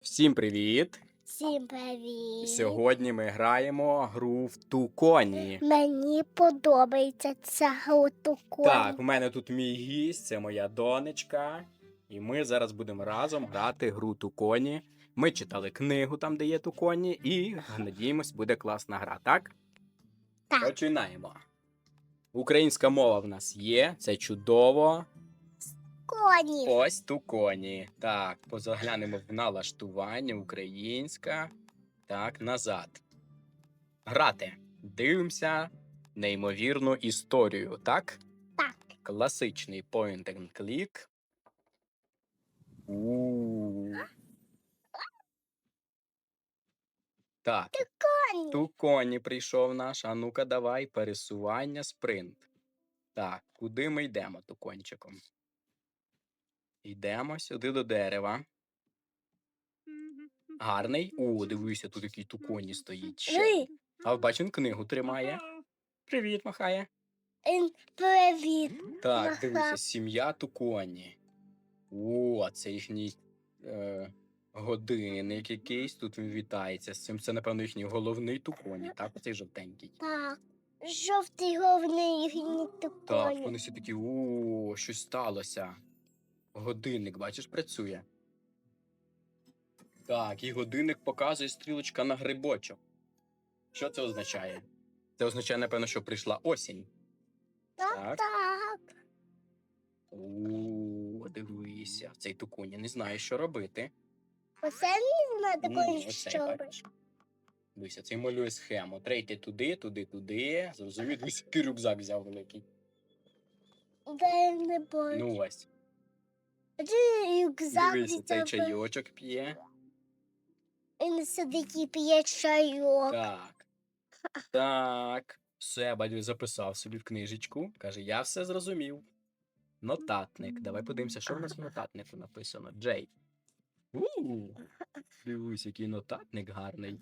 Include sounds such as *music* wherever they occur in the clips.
Всім привіт! Всім привіт. Сьогодні ми граємо гру в Туконі. Мені подобається ця гутуко. Так, у мене тут мій гість, це моя донечка. І ми зараз будемо разом грати гру Туконі. Ми читали книгу там, де є Туконі, і надіємось, буде класна гра, так? Так. Починаємо. Українська мова в нас є, це чудово. Коні. Ось Туконі. Так, позаглянемо в налаштування українська. Так, назад. Грати. Дивимося неймовірну історію, так? Так. Класичний point and click. У. Так, Коні. Туконі прийшов наш. А ну-ка, давай, пересування, спринт. Так, куди ми йдемо тукончиком? Йдемо сюди до дерева. Гарний. О, дивися, тут який туконі стоїть. Ще. А бачу, він книгу тримає. Привіт, махає. Привіт. Так, дивися, сім'я туконі. О, це їхній е, годинник якийсь. Тут він вітається з цим. Це, напевно, їхній головний туконі, так? Оцей жовтенький. Так. Жовтий головний їхній Так, вони всі такі, о, щось сталося. Годинник, бачиш, працює. Так, і годинник показує стрілочка на грибочок. Що це означає? Це означає, напевно, що прийшла осінь. Так, так. О, дивися, цей тукуні не знає, що робити. Оце не знаю Ні, такої що. бачиш. Дивися, цей малює схему. Трейте туди, туди, туди. Зрозумів, дивись, який рюкзак взяв великий. Де не бачу. Ну ось. Рюкзак Дивися, від цей тебе? чайочок п'є. Він сидить і п'є чайок. Так. Так. Все, бадю записав собі в книжечку. Каже, я все зрозумів. Нотатник. Давай подивимося, що в нас в нотатнику написано. Джей. У. Дивись, який нотатник гарний.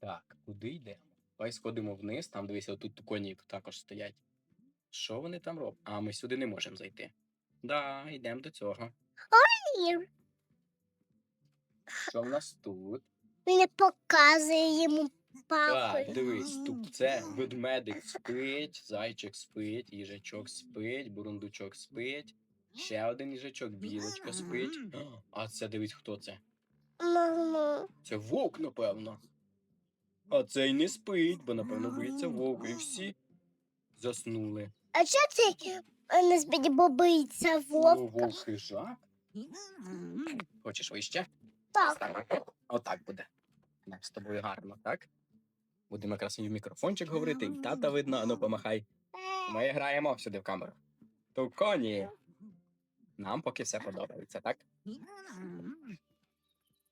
Так, куди йдемо? Давай сходимо вниз, там дивися, отут коні також стоять. Що вони там роблять? А ми сюди не можемо зайти. Да, йдемо до цього. І Що в нас тут? Він показує йому Так, папу. дивись, тут це ведмедик спить, зайчик спить, їжачок спить, бурундучок спить, ще один їжачок, білочка спить. А це дивись, хто це? Мамо. Це вовк, напевно. А цей не спить, бо, напевно, боїться вовка. І всі заснули. А що це не спить, бо боїться вовка? вовк хижак. Хочеш вище? Так. Отак буде. Нам з тобою гарно, так? Будемо якраз і в мікрофончик говорити, і тата видно, ану помахай. Ми граємо сюди в камеру. То коні. Нам поки все подобається, так?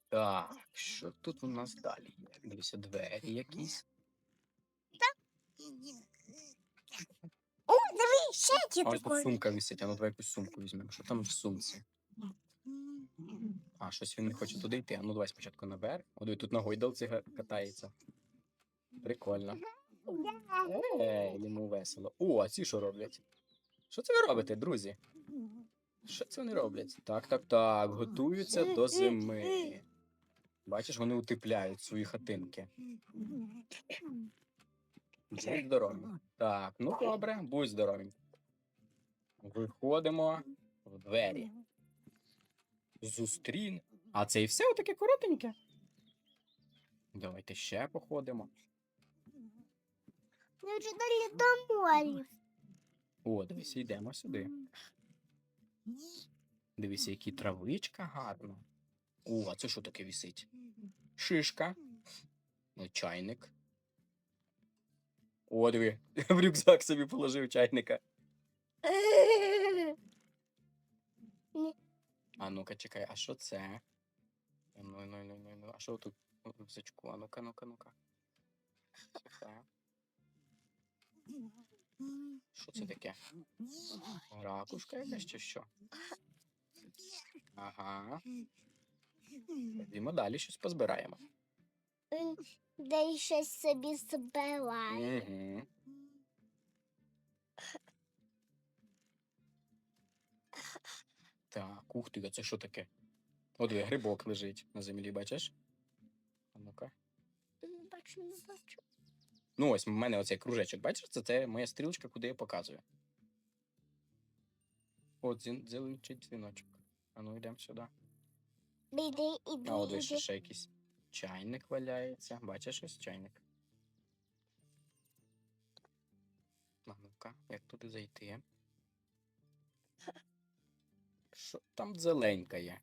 Так, що тут у нас далі? Дивіться, двері якісь. О, диви, ще ті А ось тут сумка висить, а ну давай якусь сумку візьмемо. Що там в сумці? А, щось він не хоче туди йти. А ну давай спочатку наверх. О, диви, тут на гойдалці га- катається. Прикольно. Е, йому весело. О, а ці що роблять? Що це ви робите, друзі? Що це вони роблять? Так, так, так. Готуються до зими. Бачиш, вони утепляють свої хатинки. Будь здорові. Так, ну добре, будь здорові. Виходимо в двері. Зустрін. А це і все отаке коротеньке. Давайте ще походимо. Ми вже далі до моря. О, дивися, йдемо сюди. Дивися, які травичка гарна. О, а це що таке вісить? Шишка. Ну, чайник. О, диви, *laughs* в рюкзак собі положив чайника. *laughs* А ну-ка, чекай, а що це? Ну, ну, ну, ну, ну. А що тут в рюкзачку? А ну-ка, ну-ка, ну-ка. Що це? Таке? Ракушка якась чи що? Ага. Ходімо далі щось позбираємо. Де щось собі збирає. Угу. Так, ух ти, а це що таке? О, диви, грибок лежить на землі, бачиш? А ну-ка. Не бачу, не бачу. Ну, ось в мене оцей кружечок, бачиш, це, це моя стрілочка, куди я показую. От, дзвінчить дзвіночок. А ну йдемо сюди. Іди, іди, А от іди. ще якийсь чайник валяється. Бачиш ось чайник. А ну-ка, як туди зайти? Що там зеленька є?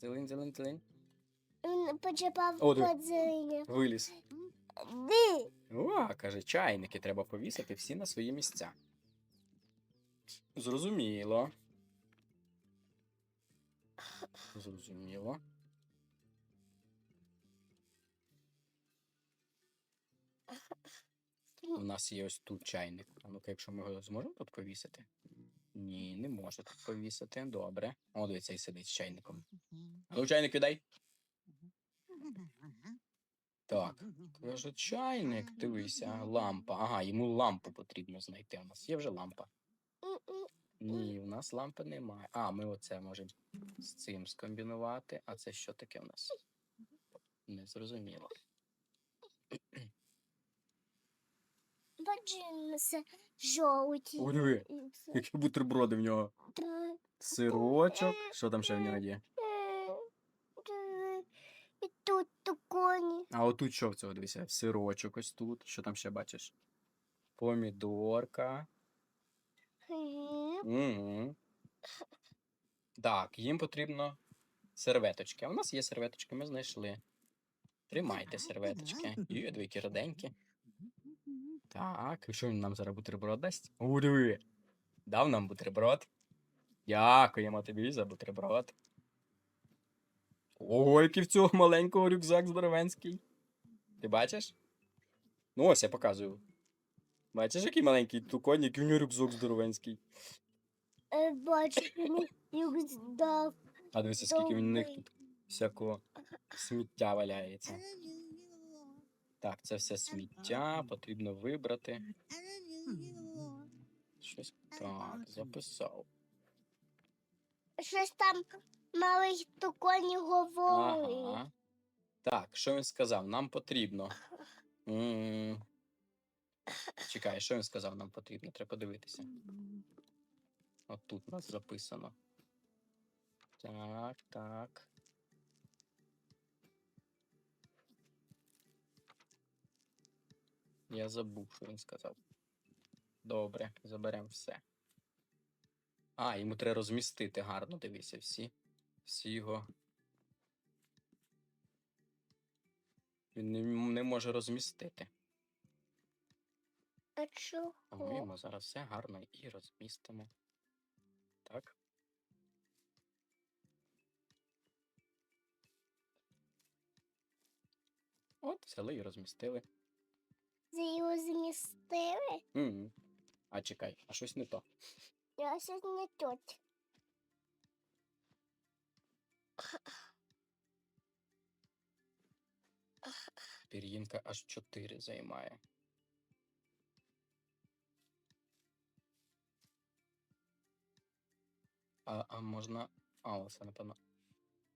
Зелень, зелень, зелень. Він почепав О, диви. подзиня. Виліз. Ди. О, каже, чайники треба повісити всі на свої місця. Зрозуміло. Зрозуміло. У нас є ось тут чайник. А ну-ка, якщо ми його зможемо тут повісити? Ні, не може тут повісити. Добре. О, дивіться, і сидить з чайником. А ну, чайник віддай. Так. Каже, чайник, дивися, лампа. Ага, йому лампу потрібно знайти. У нас є вже лампа. Ні, у нас лампи немає. А, ми оце можемо з цим скомбінувати. А це що таке у нас? Не зрозуміло. Це жовті. Це- які бутерброди в нього. Сирочок. Що там ще в нього є? е, І тут коні. А отут що в цього дивися? Сирочок ось тут. Що там ще бачиш? Помідорка. Угу. Так, їм потрібно серветочки. А у нас є серветочки, ми знайшли. Тримайте серветочки. Є дві які раденькі. Так, і що він нам зараз бутерброд дасть? О! Дав нам бутерброд. Дякуємо тобі за бутерброд. Ого, який в цього маленького рюкзак здоровенський. Ти бачиш? Ну ось я показую. Бачиш, який маленький туконь, який в нього рюкзак здоровенський. Е, Бачу, він. А дивися, скільки в них тут всякого сміття валяється. Так, це все сміття, потрібно вибрати. Щось так, записав. Щось там малий то коні говорить. Ага. Так, що він сказав? Нам потрібно. М. Чекай, що він сказав? Нам потрібно, треба подивитися. От тут у нас записано. Так, так. Я забув, що він сказав. Добре, заберемо все. А, йому треба розмістити гарно, дивися, всі. Всі його. Він не, не може розмістити. А А ми йому зараз все гарно і розмістимо. Так. От, взяли і розмістили. Це його змістили? М. А чекай, а щось не то. Я щось не тут. Пір'їнка аж 4 займає. А, а можна. А, оце, напевно.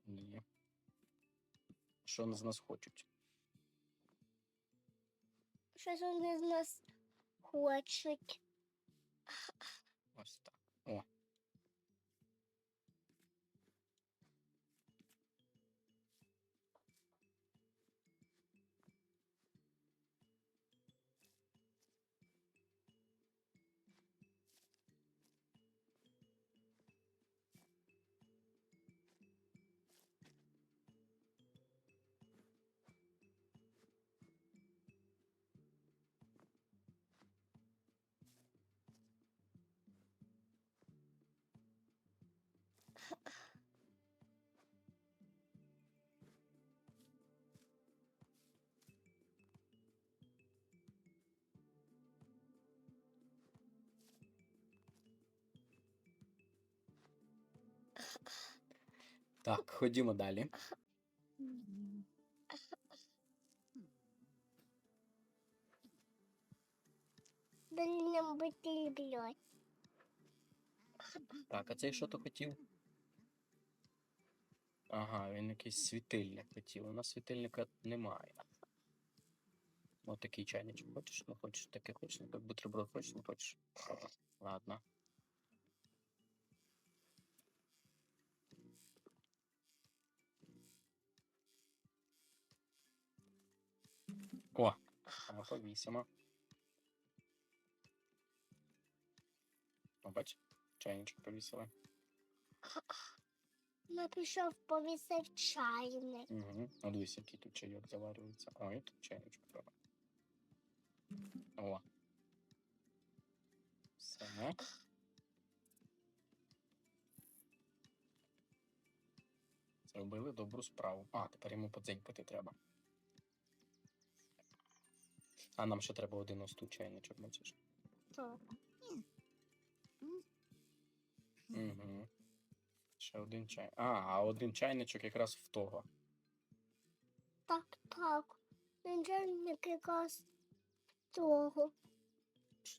Ні. Що з нас хочуть? Щось вони з нас хочуть. Ось так. О. Так, ходімо далі. Так, а цей що то хотів? Ага, він якийсь світильник хотів. У нас світильника немає. Ось такий чайничок. Хочеш, не хочеш, таке хочеш, не бутерброд хочеш, не хочеш. Ладно. О, а повісимо. О, бач, чайничок повісили. Я пішов повісив чайник. Угу. А дивись, який тут чайок заварюється. О, і тут чайничок треба. О. Все. Зробили добру справу. А, тепер йому подзенькати треба. А нам ще треба один ось тут чайничок, бачиш? Так. Угу. Ще один чай. А, а один чайничок якраз в того. Так, так. Він чайник якраз того.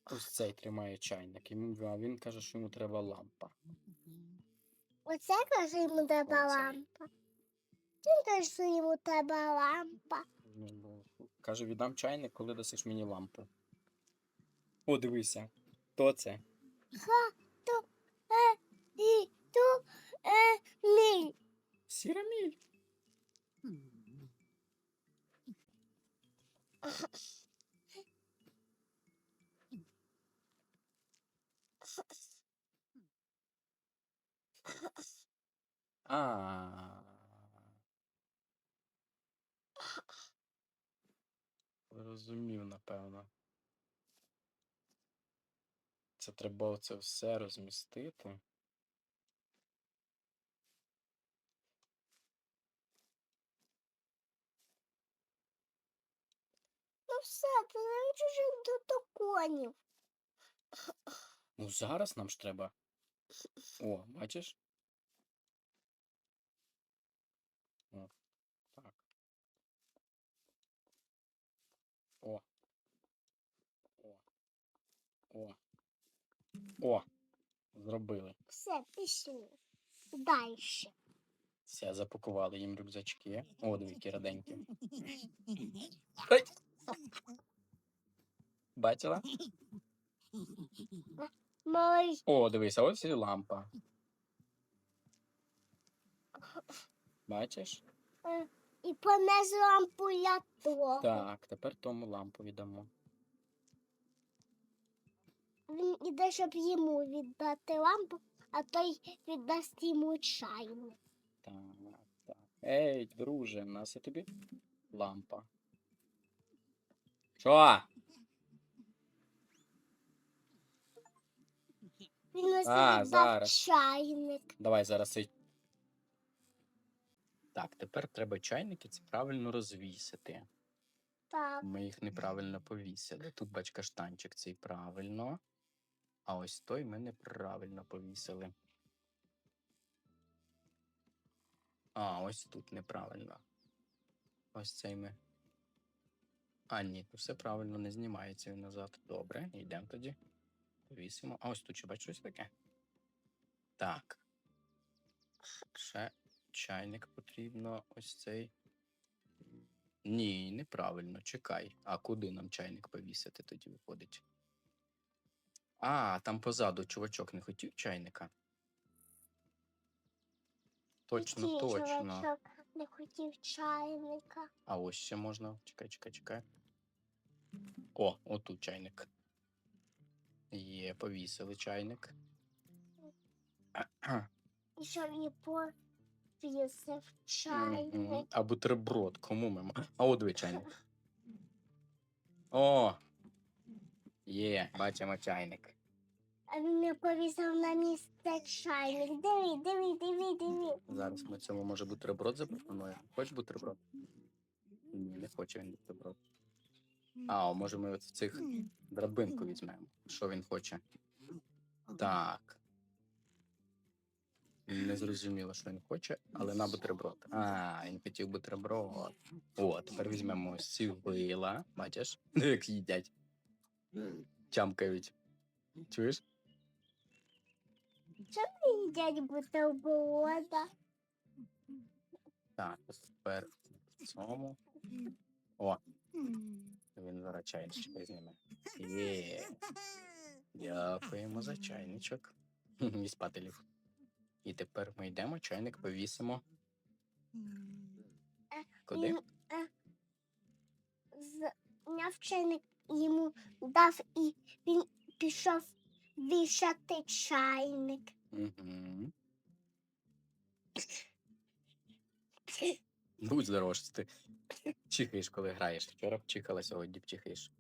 Ось цей тримає чайник. А він каже, що йому треба лампа. Оце каже йому треба Оце. лампа. Він каже, що йому треба лампа. Ну, Каже, віддам чайник, коли дасиш мені лампу. О, дивися. Хто це? Сіраміль. А. Розумів, напевно. Це треба оце все розмістити. Ну все, навіть уже до токонів. Ну, зараз нам ж треба. О, бачиш? О, так. О. О. О. О. Зробили. Все, пішли. Дальше. Все, запакували їм рюкзачки. О, *laughs* дві раденькі. Бачила? О, дивися, ось і лампа. Бачиш? е, і понес лампу для того. Так, тепер тому лампу віддамо. Він іде, щоб йому віддати лампу, а той віддасть йому чайник. Так, так. Ей, друже, в нас і тобі лампа. Що? Він ось А, віддав зараз. чайник. Давай зараз цей. Так, тепер треба чайники ці правильно розвісити. Так. Ми їх неправильно повісили. Тут бач каштанчик цей правильно. А ось той ми неправильно повісили. А, ось тут неправильно. Ось цей ми. А, ні, то все правильно не знімається назад. Добре, йдемо тоді. Повісимо. А ось тут ще бачиш щось таке. Так. Ще чайник потрібно. Ось цей. Ні, неправильно, чекай. А куди нам чайник повісити тоді виходить? А, там позаду чувачок не хотів чайника. Точно, Який точно. чувачок не хотів чайника. А ось ще можна. Чекай, чекай, чекай. О, отут чайник. Є, повісили чайник. І щоб і повісив чайник. А бутерброд, кому ми? А от диви чайник. *laughs* О! Є, бачимо чайник. А він не повісив на місце чайник. Диви, диви, диви, диви. Зараз ми цьому може бутерброд запропонуємо. Хочеш бутерброд? Ні, не хоче він бутерброд. А, може ми от в цих драбинку візьмемо. Що він хоче? Так. Не зрозуміло, що він хоче, але на бутерброд. А, він хотів бутерброд. О, тепер візьмемо ось ці вила. Бачиш? Ну, як їдять. Чамкають. Чуєш? Ви їдять бутерброда? Так, тепер в цьому. О, він зараз чайничок візьме. Є. Дякуємо за чайничок. І спати. І тепер ми йдемо, чайник повісимо. Куди? Е, Зняв чайник йому дав і він пішов вішати чайник. Угу. Будь здоров, що ти чихаєш, коли граєш. Вчора чихала, сьогодні чихаєш.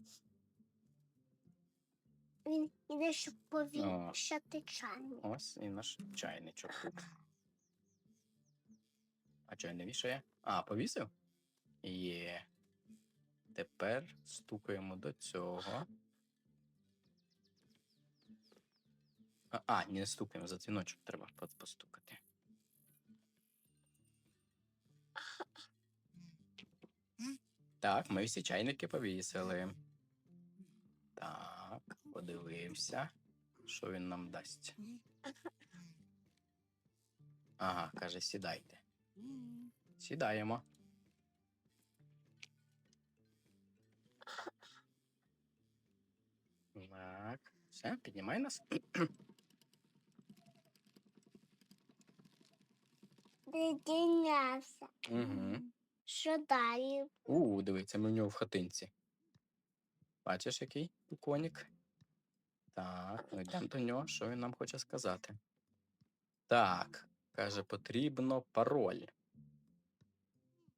Він іде, щоб повішати чайник. Ось і наш чайничок тут. А чай не вішає? А, повісив? Є. Тепер стукаємо до цього. А, а не стукаємо, за дзвіночок треба постукати. Так, ми всі чайники повісили. Так, подивився. Що він нам дасть? Ага, каже, сідайте. Сідаємо. Все, піднімай нас. Піднявся. Угу. Що далі? У, дивіться, ми в нього в хатинці. Бачиш, який конік? Так, ну йдемо до нього, що він нам хоче сказати. Так, каже, потрібно пароль.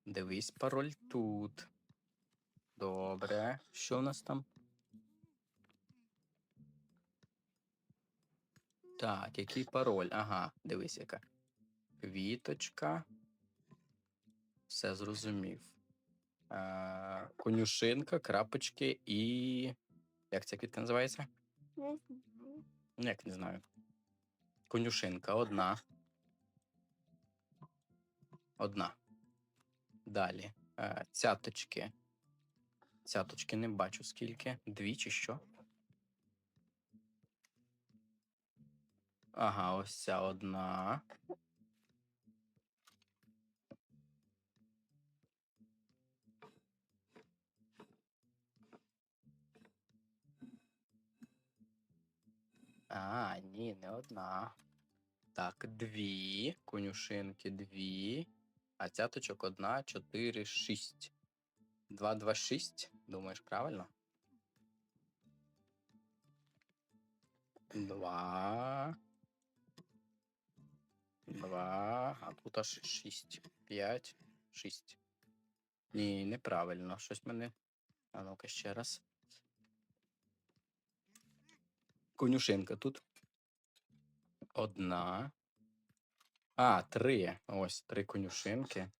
Дивись, пароль тут. Добре. Що у нас там? Так, який пароль? Ага, дивись, яка. Квіточка. Все зрозумів. Е, конюшинка, крапочки і. Як ця квітка називається? Не. Як не знаю. Конюшинка одна. Одна. Далі. Е, цяточки. Цяточки не бачу скільки. Дві чи що? Ага, ось ця одна. А, ні, не одна. Так, дві. Конюшинки дві. А цяточок одна, чотири, шість. Два, два, шість. Думаєш, правильно? Два. Два. А тут аж шість. П'ять. Шість. Ні, неправильно. Щось мене. А ну-ка ще раз. Конюшинка тут. Одна. А, три. Ось три конюшинки.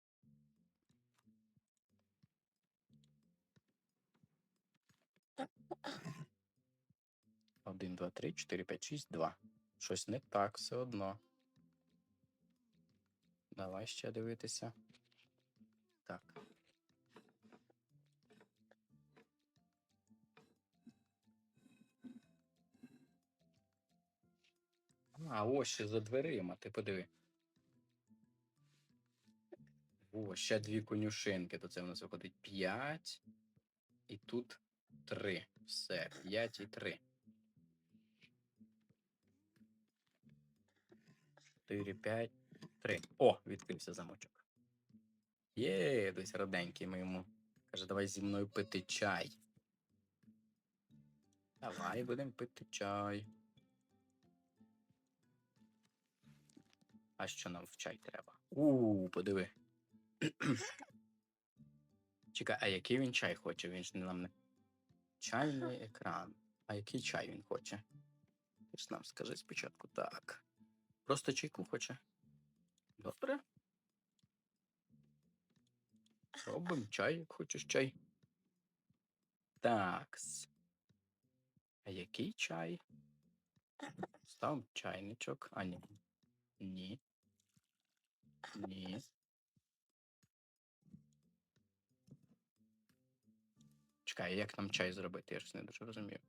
Один, два, три, чотири, п'ять, шість, два. Щось не так все одно. Давай ще дивитися. Так. А, ось ще за дверима, ти подиви. О, ще дві конюшинки, то це в нас виходить 5. І тут 3. Все, 5 і 3. 4, 5, 3. О, відкрився замочок. Є, десь раденький ми йому. Каже, давай зі мною пити чай. Давай будемо пити чай. А що нам в чай треба? У, подиви. *clears throat* Чекай, а який він чай хоче? Він ж не нам не. Чайний екран. А який чай він хоче? Ти ж нам скажи спочатку так. Просто чайку хоче. Добре. Робимо чай, як хочеш чай. Такс. А який чай? Став чайничок. А ні. Ні. Ні. Чекай, як нам чай зробити? Я ж не дуже розумію.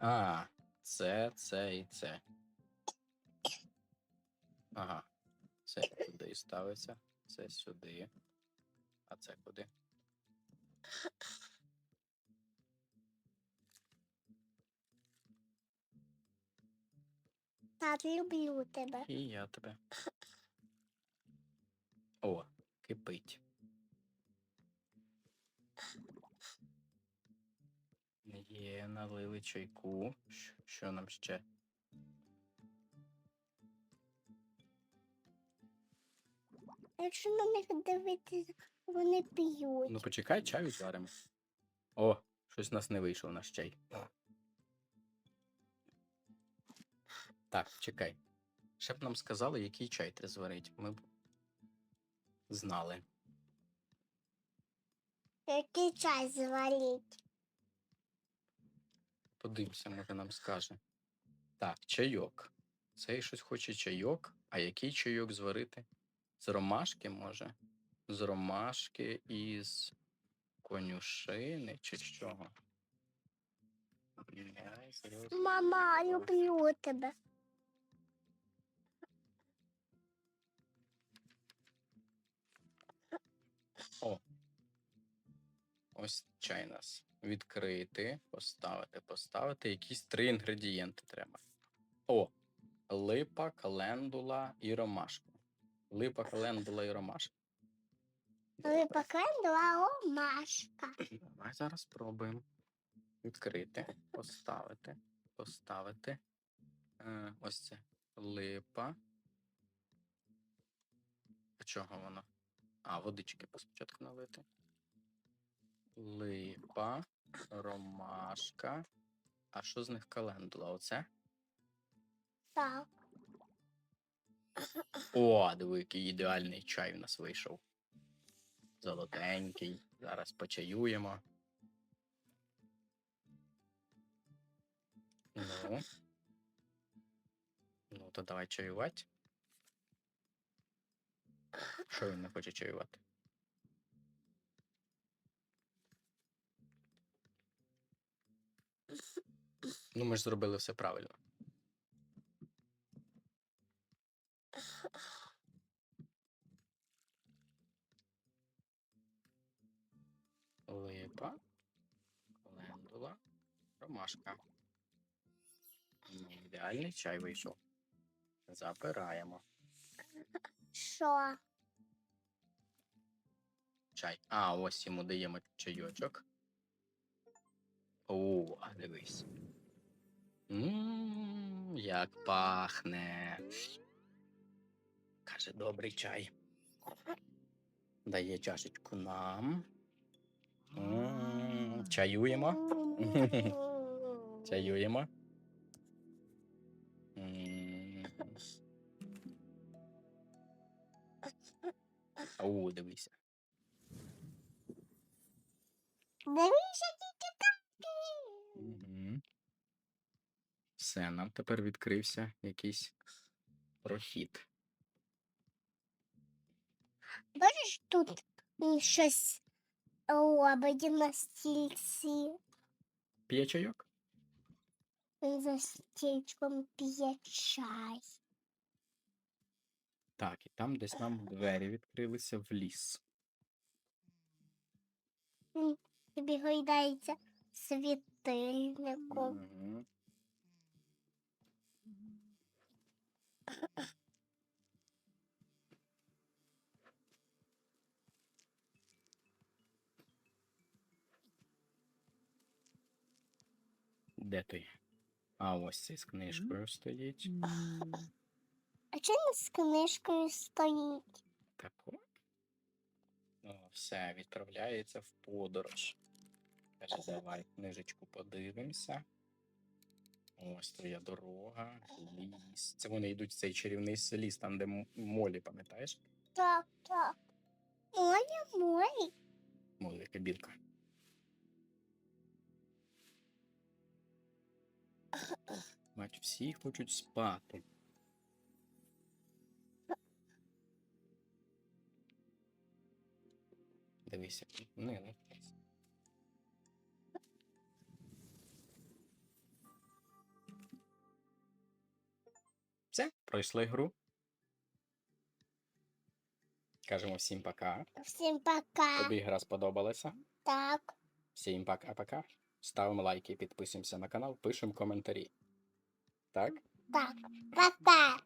А, це, це і це. Ага. Це туди ставиться. Це сюди. А це куди? Тат, люблю тебе. І я тебе. О, кипить. Є, налили чайку. Що нам ще? Якщо на них дивитися, вони п'ють. Ну почекай, чаю зваримо. О, щось у нас не вийшов наш чай. Так, чекай. Ще б нам сказали, який чай треба зварити. Ми б знали. Який чай звалить? Подивимося, може нам скаже. Так, чайок. Цей щось хоче чайок. А який чайок зварити? З ромашки, може? З ромашки із конюшини чи з чого? Мама, люблю тебе. Ось чай нас. Відкрити, поставити, поставити. Якісь три інгредієнти треба. О! Липа, календула і ромашка. Липа, календула і ромашка. Ви покинула омашка. Давай зараз спробуємо. Відкрити, поставити, поставити. Е, ось це. Липа. А чого воно? А, водички спочатку налити. Липа, ромашка. А що з них календула? Оце? Так. О, диви, який ідеальний чай в нас вийшов. Золотенький. Зараз почаюємо. Ну. Ну, то давай чаювати. Що він не хоче чаювати? Ну, ми ж зробили все правильно. Липа, календула, ромашка. Ну, Ідеальний чай вийшов. Забираємо Що? чай. А, ось йому даємо чайочок. О, дивись. Ммм, як пахне. Каже, добрий чай. Дає чашечку нам. М, Чаюємо. Чаюємо. О, дивися. Дивіться Все, нам тепер відкрився якийсь прохід. Бачиш, тут щось робить на стільці. П'є чайок? За стільчиком п'є чай. Так, і там десь нам двері відкрилися в ліс. Тобі гойдається світильником. Угу. Де той? А ось цей з книжкою стоїть. А чому з книжкою стоїть? Тако. О, все, відправляється в подорож. Каже, давай книжечку подивимося. Ось твоя дорога, ліс. Це вони йдуть в цей чарівний ліс, там, де молі, пам'ятаєш? Так, так. Моє. Молі, яка білка. Бач, всі хочуть спати. Дивися, не, не. Все, пройшли гру. Кажемо всім пока. Всім пока. Тобі гра сподобалася. Так. Всім пока-пока. Ставимо лайки, підписуємося на канал, пишемо коментарі. Так? Так. Пока.